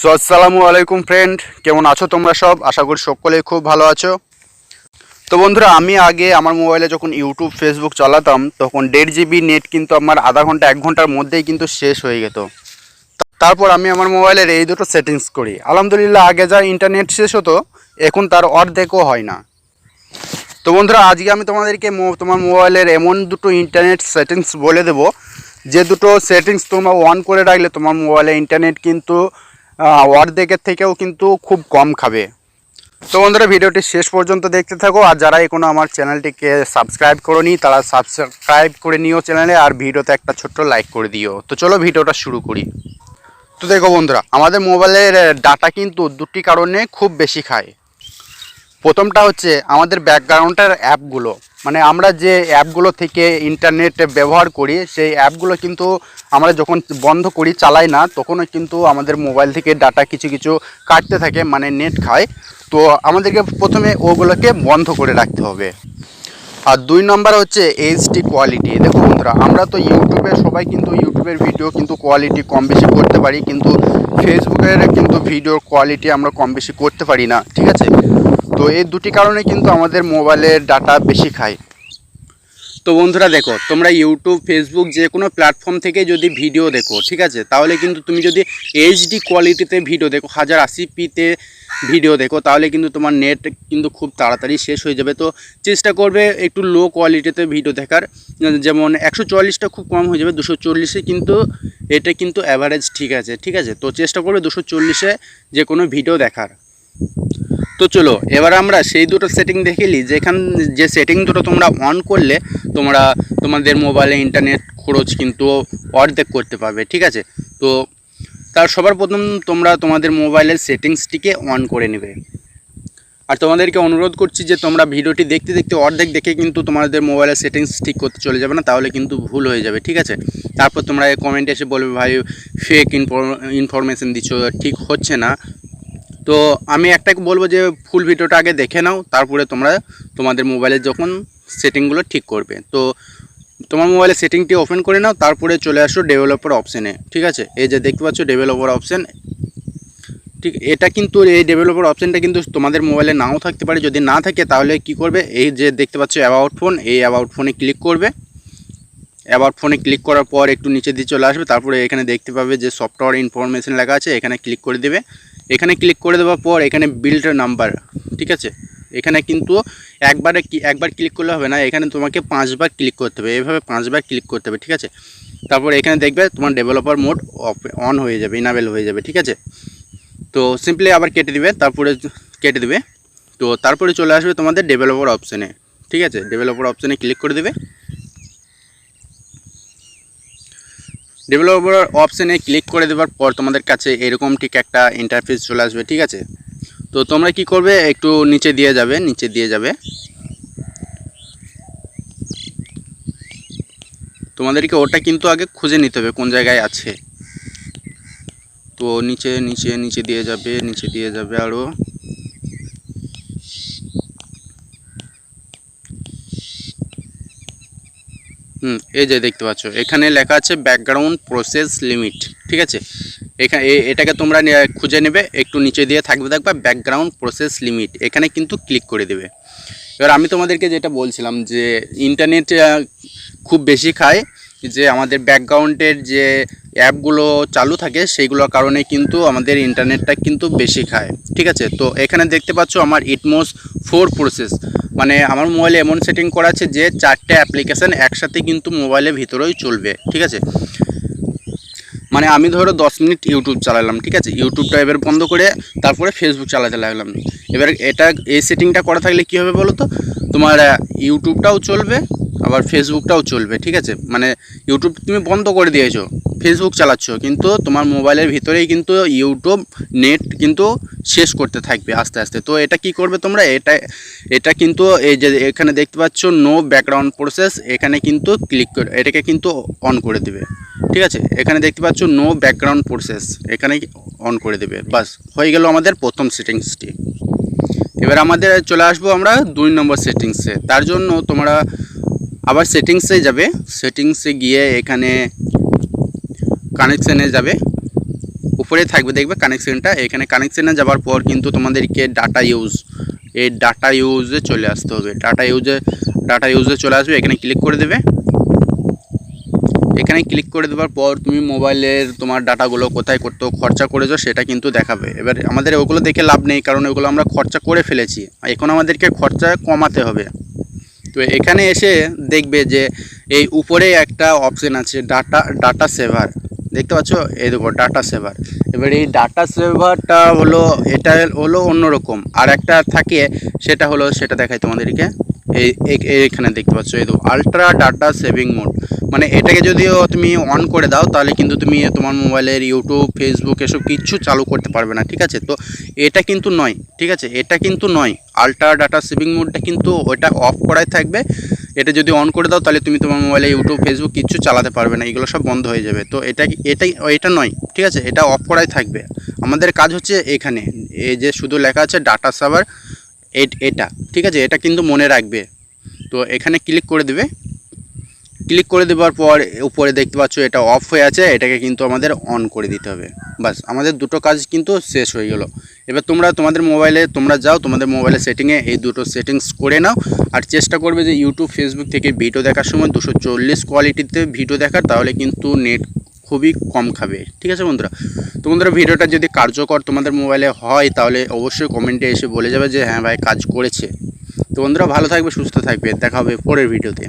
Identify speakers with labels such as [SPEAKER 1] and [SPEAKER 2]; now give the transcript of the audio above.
[SPEAKER 1] So আসসালামু আলাইকুম friend কেমন আছো তোমরা সব? আশা করি সকলেই খুব ভালো আছো। তো বন্ধুরা, আমি আগে আমার মোবাইলে যখন ইউটিউব ফেসবুক চালাতাম, তখন দেড় জিবি নেট কিন্তু আমার আধা ঘণ্টা, এক ঘণ্টার মধ্যেই কিন্তু শেষ হয়ে যেত তারপর আমি আমার মোবাইলের এই দুটো সেটিংস করি। আলহামদুলিল্লাহ, আগে যা ইন্টারনেট শেষ হতো, এখন তার অর্ধেকও হয় না। তো বন্ধুরা, আজকে আমি তোমাদেরকে তোমার মোবাইলের এমন দুটো ইন্টারনেট সেটিংস বলে দেবো, যে দুটো সেটিংস তোমরা অন করে রাখলে তোমার মোবাইলে ইন্টারনেট কিন্তু অর্ধেকের থেকেও কিন্তু খুব কম খাবে। তো বন্ধুরা, ভিডিওটি শেষ পর্যন্ত দেখতে থাকো। আর যারা এখনও আমার চ্যানেলটিকে সাবস্ক্রাইব করোনি, তারা সাবস্ক্রাইব করে নিও চ্যানেলে, আর ভিডিওতে একটা ছোট্ট লাইক করে দিও। তো চলো ভিডিওটা শুরু করি। তো দেখো বন্ধুরা, আমাদের মোবাইলের ডাটা কিন্তু দুটি কারণে খুব বেশি খায়। প্রথমটা হচ্ছে আমাদের ব্যাকগ্রাউন্ডের অ্যাপগুলো। মানে আমরা যে অ্যাপগুলো থেকে ইন্টারনেট ব্যবহার করি, সেই অ্যাপগুলো কিন্তু আমরা যখন বন্ধ করি, চালাই না, তখনও কিন্তু আমাদের মোবাইল থেকে ডাটা কিছু কিছু কাটতে থাকে মানে নেট খায়। তো আমাদেরকে প্রথমে ওগুলোকে বন্ধ করে রাখতে হবে। আর দুই নম্বর হচ্ছে এইচডি কোয়ালিটি দেখুন বন্ধুরা, আমরা তো ইউটিউবে, সবাই কিন্তু ইউটিউবের ভিডিও কিন্তু কোয়ালিটি কম বেশি করতে পারি, কিন্তু ফেসবুকের কিন্তু ভিডিওর কোয়ালিটি আমরা কম বেশি করতে পারি না, ঠিক আছে? তো এই দুটি কারণে কিন্তু আমাদের মোবাইলের ডাটা বেশি খায়। তো বন্ধুরা দেখো, তোমরা ইউটিউব ফেসবুক যে কোনো প্ল্যাটফর্ম থেকে যদি ভিডিও দেখো, ঠিক আছে? তাহলে কিন্তু তুমি যদি এইচডি কোয়ালিটিতে ভিডিও দেখো, হাজার আশি পিতে ভিডিও দেখো, তাহলে কিন্তু তোমার নেট কিন্তু খুব তাড়াতাড়ি শেষ হয়ে যাবে। তো চেষ্টা করবে একটু লো কোয়ালিটিতে ভিডিও দেখার। যেমন একশো চুয়াল্লিশটা খুব কম হয়ে যাবে, দুশো চল্লিশে কিন্তু এটা কিন্তু অ্যাভারেজ ঠিক আছে ঠিক আছে? তো চেষ্টা করবে দুশো চল্লিশে যে কোনো ভিডিও দেখার। তো চলো, এবার আমরা সেই দুটো সেটিং দেখিলি যেখান, যে সেটিং দুটো তোমরা অন করলে তোমরা, তোমাদের মোবাইলে ইন্টারনেট খরচ কিন্তু অর্ধেক করতে পারবে, ঠিক আছে? তো তার সবার প্রথম তোমরা তোমাদের মোবাইলের সেটিংসটিকে অন করে নেবে। আর তোমাদেরকে অনুরোধ করছি যে তোমরা ভিডিওটি দেখতে দেখতে অর্ধেক দেখে কিন্তু তোমাদের মোবাইলের সেটিংস ঠিক করতে চলে যাবে না, তাহলে কিন্তু ভুল হয়ে যাবে, ঠিক আছে? তারপর তোমরা কমেন্টে এসে বলবে, ভাই ফেক ইনফরমেশন দিচ্ছ, ঠিক হচ্ছে না। তো আমি একটা বলব যে ফুল ভিডিওটা আগে দেখে নাও, তারপরে তোমরা তোমাদের মোবাইলে যখন সেটিংগুলো ঠিক করবে। তো তোমার মোবাইলে সেটিংটি ওপেন করে নাও, তারপরে চলে আসো ডেভেলপার অপশানে ঠিক আছে? এই যে দেখতে পাচ্ছ ডেভেলপার অপশান ঠিক এটা কিন্তু এই ডেভেলপার অপশানটা কিন্তু তোমাদের মোবাইলে নাও থাকতে পারে। যদি না থাকে তাহলে কি করবে? এই যে দেখতে পাচ্ছ অ্যাবাউট ফোন এই অ্যাবাউট ফোনে ক্লিক করবে। অ্যাবাউট ফোনে ক্লিক করার পর একটু নিচে দিয়ে চলে আসবে, তারপরে এখানে দেখতে পাবে যে সফটওয়্যার ইনফরমেশন লেখা আছে, এখানে ক্লিক করে দেবে। এখানে ক্লিক করে দেওয়ার পর এখানে বিল্ড নাম্বার ঠিক আছে? এখানে কিন্তু একবারে একবার ক্লিক করলে হবে না, এখানে তোমাকে পাঁচবার ক্লিক করতে হবে এইভাবে পাঁচবার ক্লিক করতে হবে, ঠিক আছে? তারপর এখানে দেখবে তোমার ডেভেলপার মোড অন হয়ে যাবে ইনাবেল হয়ে যাবে, ঠিক আছে? তো সিম্পলি আবার কেটে দিবে, তারপরে কেটে দিবে। তো তারপরে চলে আসবে তোমাদের ডেভেলপার অপশানে ঠিক আছে? ডেভেলপার অপশানে ক্লিক করে দেবে। ডেভেলপার অপশানে ক্লিক করে দেওয়ার পর তোমাদের কাছে এরকম ঠিক একটা ইন্টারফেস চলে আসবে, ঠিক আছে? তো তোমরা কি করবে? একটু নিচে দিয়ে যাবে, নিচে দিয়ে যাবে। তোমাদেরকে ওটা কিন্তু আগে খুঁজে নিতে হবে কোন জায়গায় আছে। তো নিচে নিচে নিচে দিয়ে যাবে, নিচে দিয়ে যাবে আরও হুম, এই যে দেখতে পাচ্ছ, এখানে লেখা আছে ব্যাকগ্রাউন্ড প্রসেস লিমিট ঠিক আছে? এখানে এটাকে তোমরা খুঁজে নেবে, একটু নিচে দিয়ে থাকবে, দেখবা ব্যাকগ্রাউন্ড প্রসেস লিমিট এখানে কিন্তু ক্লিক করে দেবে। এবার আমি তোমাদেরকে যেটা বলছিলাম যে ইন্টারনেট খুব বেশি খায় যে, আমাদের ব্যাকগ্রাউন্ডের যে অ্যাপগুলো চালু থাকে, সেইগুলোর কারণে কিন্তু আমাদের ইন্টারনেটটা কিন্তু বেশি খায়, ঠিক আছে? তো এখানে দেখতে পাচ্ছ আমার ইটমোস ফোর প্রসেস মানে আমার মোবাইলে এমন সেটিং করা আছে যে চারটে অ্যাপ্লিকেশান একসাথে কিন্তু মোবাইলের ভিতরেই চলবে, ঠিক আছে? মানে আমি ধরো দশ মিনিট ইউটিউব চালালাম, ঠিক আছে? ইউটিউবটা এবার বন্ধ করে তারপরে ফেসবুক চালাতে লাগলাম। এবার এটা, এই সেটিংটা করা থাকলে কী হবে বলো তো? তোমার ইউটিউবটাও চলবে, আবার ফেসবুকটাও চলবে, ঠিক আছে? মানে ইউটিউব তুমি বন্ধ করে দিয়েছ। ফেসবুক চালাচ্ছ, কিন্তু তোমার মোবাইলের ভিতরেই কিন্তু ইউটিউব নেট কিন্তু শেষ করতে থাকবে আস্তে আস্তে। তো এটা কি করবে তোমরা? এটা এটা কিন্তু এই যে এখানে দেখতে পাচ্ছ নো ব্যাকগ্রাউন্ড প্রসেস এখানে কিন্তু ক্লিক করে, এটাকে কিন্তু অন করে দেবে। ঠিক আছে? এখানে দেখতে পাচ্ছ নো ব্যাকগ্রাউন্ড প্রসেস এখানে অন করে দেবে। বাস, হয়ে গেল আমাদের প্রথম সেটিংসটি এবার আমাদের চলে আসব আমরা দুই নম্বর সেটিংসে তার জন্য তোমরা আবার সেটিংসে যাবে। সেটিংসে গিয়ে এখানে কানেকশানে যাবে। উপরে থাকবে, দেখবে কানেকশানটা এখানে কানেকশানে যাওয়ার পর কিন্তু তোমাদেরকে ডাটা ইউজ এই ডাটা ইউজে চলে আসতে হবে। ডাটা ইউজে ডাটা ইউজে চলে আসবে, এখানে ক্লিক করে দেবে। এখানে ক্লিক করে দেওয়ার পর তুমি মোবাইলের তোমার ডাটাগুলো কোথায় করতে খরচা করেছ সেটা কিন্তু দেখাবে। এবার আমাদের ওগুলো দেখে লাভ নেই, কারণ ওগুলো আমরা খরচা করে ফেলেছি। এখন আমাদেরকে খরচা কমাতে হবে। তো এখানে এসে দেখবে যে এই উপরে একটা অপশন আছে ডাটা ডাটা সেভার দেখতে পাচ্ছ? এই দেখো ডাটা সেভার এবার এই ডাটা সেভারটা হলো, এটা হলো অন্যরকম। আর একটা থাকে, সেটা হলো, সেটা দেখাই তোমাদেরকে। এই এইখানে দেখতে পাচ্ছ, এই দেখো আলট্রা ডাটা সেভিং মোড মানে এটাকে যদিও তুমি অন করে দাও, তাহলে কিন্তু তুমি তোমার মোবাইলের ইউটিউব ফেসবুক এসব কিচ্ছু চালু করতে পারবে না, ঠিক আছে? তো এটা কিন্তু নয়, ঠিক আছে? এটা কিন্তু নয়। আলট্রা ডাটা সেভিং মোডটা কিন্তু ওটা অফ করাই থাকবে। এটা যদি অন করে দাও, তাহলে তুমি তোমার মোবাইলে ইউটিউব ফেসবুক কিচ্ছু চালাতে পারবে না, এগুলো সব বন্ধ হয়ে যাবে। তো এটা এটাই এটা নয়, ঠিক আছে? এটা অফ করাই থাকবে। আমাদের কাজ হচ্ছে এখানে এই যে শুধু লেখা আছে ডাটা সার্ভার এটা, ঠিক আছে? এটা কিন্তু মনে রাখবে। তো এখানে ক্লিক করে দেবে। ক্লিক করে দেওয়ার পর উপরে দেখতে পাচ্ছ এটা অফ হয়ে আছে, এটাকে কিন্তু আমাদের অন করে দিতে হবে। বাস আমাদের দুটো কাজ কিন্তু শেষ হয়ে গেল। এবার তোমরা তোমাদের মোবাইলে তোমরা যাও, তোমাদের মোবাইলের সেটিংয়ে এই দুটো সেটিংস করে নাও। আর চেষ্টা করবে যে ইউটিউব ফেসবুক থেকে ভিডিও দেখার সময় দুশো চল্লিশ কোয়ালিটিতে ভিডিও দেখার, তাহলে কিন্তু নেট খুবই কম খাবে। ঠিক আছে বন্ধুরা? তো বন্ধুরা ভিডিওটা যদি কার্যকর তোমাদের মোবাইলে হয়, তাহলে অবশ্যই কমেন্টে এসে বলে যাবে যে হ্যাঁ ভাই, কাজ করেছে। তো বন্ধুরা, ভালো থাকবে, সুস্থ থাকবে। দেখা হবে পরের ভিডিওতে